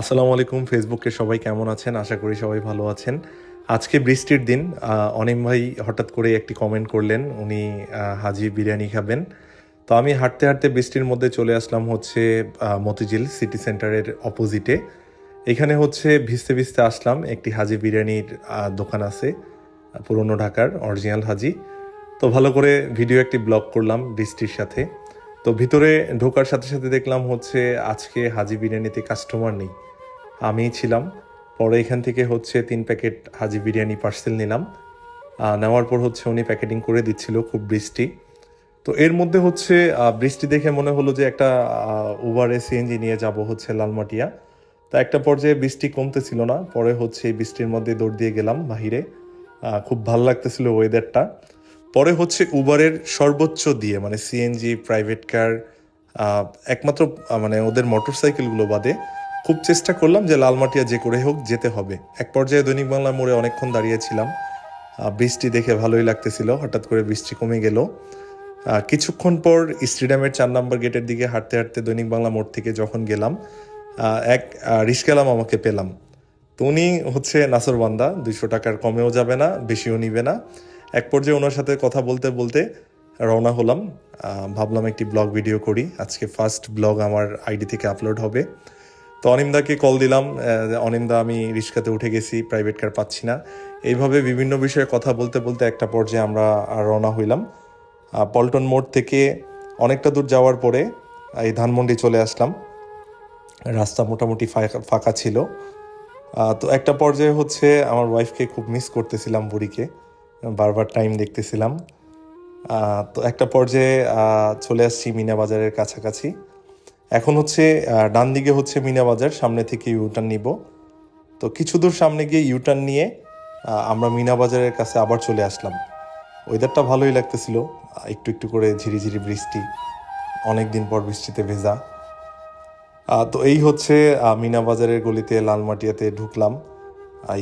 আসসালামু আলাইকুম, ফেসবুকে সবাই কেমন আছেন? আশা করি সবাই ভালো আছেন। আজকে বৃষ্টির দিন অনিম ভাই হঠাৎ করে একটি কমেন্ট করলেন, উনি হাজি বিরিয়ানি খাবেন। তো আমি হাঁটতে হাঁটতে বৃষ্টির মধ্যে চলে আসলাম হচ্ছে মতিঝিল সিটি সেন্টারের অপোজিটে এখানে হচ্ছে ভিজতে ভিজতে আসলাম, একটি হাজি বিরিয়ানির দোকান আছে, পুরনো ঢাকার অরিজিনাল হাজি। তো ভালো করে ভিডিও একটি ব্লগ করলাম বৃষ্টির সাথে। তো ভিতরে ঢোকার সাথে সাথে দেখলাম হচ্ছে, আজকে হাজি বিরিয়ানিতে কাস্টমার নেই। আমিই ছিলাম। পরে এখান থেকে হচ্ছে তিন প্যাকেট হাজি বিরিয়ানি পার্সেল নিলাম। নেওয়ার পর হচ্ছে উনি প্যাকেটিং করে দিচ্ছিল খুব বৃষ্টি। তো এর মধ্যে হচ্ছে বৃষ্টি দেখে মনে হলো যে একটা উবারে সিএনজি নিয়ে যাব হচ্ছে লালমাটিয়া। তা একটা পর্যায়ে বৃষ্টি কমতেছিল না। পরে হচ্ছে এই বৃষ্টির মধ্যে দৌড় দিয়ে গেলাম বাহিরে। খুব ভালো লাগতেছিল ওয়েদারটা পরে হচ্ছে উবারের সর্বোচ্চ দিয়ে মানে সিএনজি প্রাইভেট কার একমাত্র মানে ওদের মোটর সাইকেলগুলো বাদে খুব চেষ্টা করলাম যে লালমাটিয়া যে করে হোক যেতে হবে। এক পর্যায়ে দৈনিক বাংলা মোড়ে অনেকক্ষণ দাঁড়িয়েছিলাম। বৃষ্টি দেখে ভালোই লাগতেছিল, হঠাৎ করে বৃষ্টি কমে গেল। কিছুক্ষণ পর স্টেডিয়ামের চার নম্বর গেটের দিকে হাঁটতে হাঁটতে দৈনিক বাংলা মোড় থেকে যখন গেলাম এক রিস্কালাম আমাকে পেলাম। তো উনি হচ্ছে নাসরবান্দা দুইশো টাকার কমেও যাবে না, বেশিও নিবে না। এক পর্যায়ে ওনার সাথে কথা বলতে বলতে রওনা হলাম। ভাবলাম একটি ব্লগ ভিডিও করি। আজকে ফার্স্ট ব্লগ আমার আইডি থেকে আপলোড হবে। তো অনিমদাকে কল দিলাম আহ, অনিমদা আমি রিক্সাতে উঠে গেছি প্রাইভেট কার পাচ্ছি না। এইভাবে বিভিন্ন বিষয়ে কথা বলতে বলতে একটা পর্যায়ে আমরা রওনা হইলাম। পল্টন মোড় থেকে অনেকটা দূর যাওয়ার পরে এই ধানমন্ডি চলে আসলাম। রাস্তা মোটামুটি ফাঁকা ছিল। তো একটা পর্যায়ে হচ্ছে আমার ওয়াইফকে খুব মিস করতেছিলাম বুড়িকে বারবার টাইম দেখতেছিলাম। তো একটা পর্যায়ে চলে আসছি মিনা বাজারের কাছাকাছি। এখন হচ্ছে ডান দিকে হচ্ছে মিনা বাজার, সামনে থেকে ইউটার্ন নিব। তো কিছু দূর সামনে গিয়ে ইউটার্ন নিয়ে আমরা মিনা বাজারের কাছে আবার চলে আসলাম। ওয়েদারটা ভালোই লাগতেছিল একটু একটু করে ঝিরিঝিরি বৃষ্টি অনেক দিন পর বৃষ্টিতে ভেজা। তো এই হচ্ছে মিনা বাজারের গলিতে, লালমাটিয়াতে ঢুকলাম।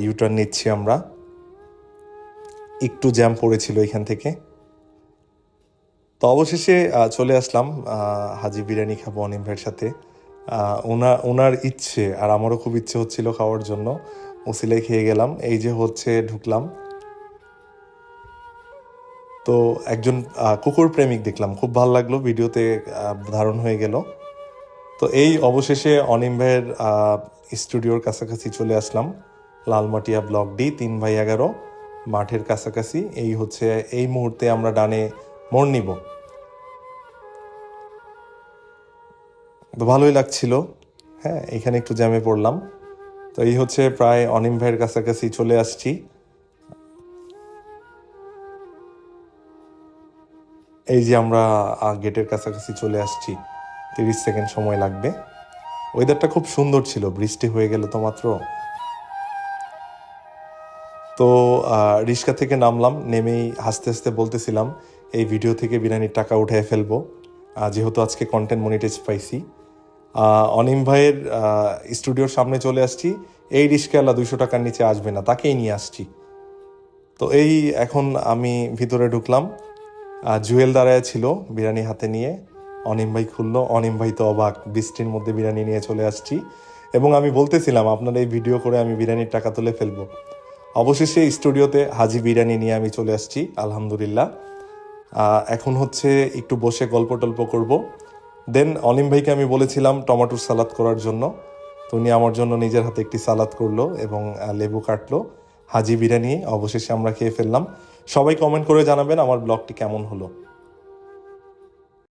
ইউটার্ন নিচ্ছি আমরা। একটু জ্যাম পড়েছিল এখান থেকে। তো অবশেষে চলে আসলাম হাজি বিরিয়ানি খাব অনিম ভাইয়ের সাথে। আহ, ওনা ওনার ইচ্ছে আর আমারও খুব ইচ্ছে হচ্ছিল খাওয়ার জন্য উসিলাই খেয়ে গেলাম। এই যে হচ্ছে ঢুকলাম। তো একজন কুকুর প্রেমিক দেখলাম খুব ভালো লাগল ভিডিওতে ধারণ হয়ে গেল। তো এই অবশেষে অনিম ভাইয়ের স্টুডিওর কাছাকাছি চলে আসলাম লালমাটিয়া ব্লক ডি তিন ভাই এগারো মাঠের কাছাকাছি। এই হচ্ছে এই মুহূর্তে আমরা ডানে মোড় নিব। তো ভালোই লাগছিল। হ্যাঁ এখানে একটু জ্যামে পড়লাম। তো এই হচ্ছে প্রায় অনিম ভাইয়ের কাছাকাছি চলে আসছি। এই যে আমরা গেটের কাছাকাছি চলে আসছি। তিরিশ সেকেন্ড সময় লাগবে। ওয়েদারটা খুব সুন্দর ছিল, বৃষ্টি হয়ে গেল তো মাত্র। তো রিক্সা থেকে নামলাম, নেমেই হাসতে হাসতে বলতেছিলাম এই ভিডিও থেকে বিরিয়ানির টাকা উঠে ফেলব। যেহেতু আজকে কন্টেন্ট মনিটাইজ পাইছি। অনিম ভাইয়ের স্টুডিওর সামনে চলে আসছি। এই রিক্সাওয়ালা দুইশো টাকার নিচে আসবে না, তাকেই নিয়ে আসছি। তো এই এখন আমি ভিতরে ঢুকলাম। জুয়েল দাঁড়ায় ছিল বিরিয়ানি হাতে নিয়ে। অনিম ভাই খুললো। অনিম ভাই তো অবাক, বৃষ্টির মধ্যে বিরিয়ানি নিয়ে চলে আসছি। এবং আমি বলতেছিলাম, আপনার এই ভিডিও করে আমি বিরিয়ানির টাকা তুলে ফেলব। অবশেষে স্টুডিওতে হাজি বিরিয়ানি নিয়ে আমি চলে আসছি, আলহামদুলিল্লাহ। এখন হচ্ছে একটু বসে গল্প টল্প করব। দেন অনিম ভাইকে আমি বলেছিলাম টমাটোর সালাদ করার জন্য। তো উনি আমার জন্য নিজের হাতে একটি সালাদ করল এবং লেবু কাটলো। হাজি বিরিয়ানি অবশেষে আমরা খেয়ে ফেললাম। সবাই কমেন্ট করে জানাবেন আমার ব্লগটি কেমন হলো।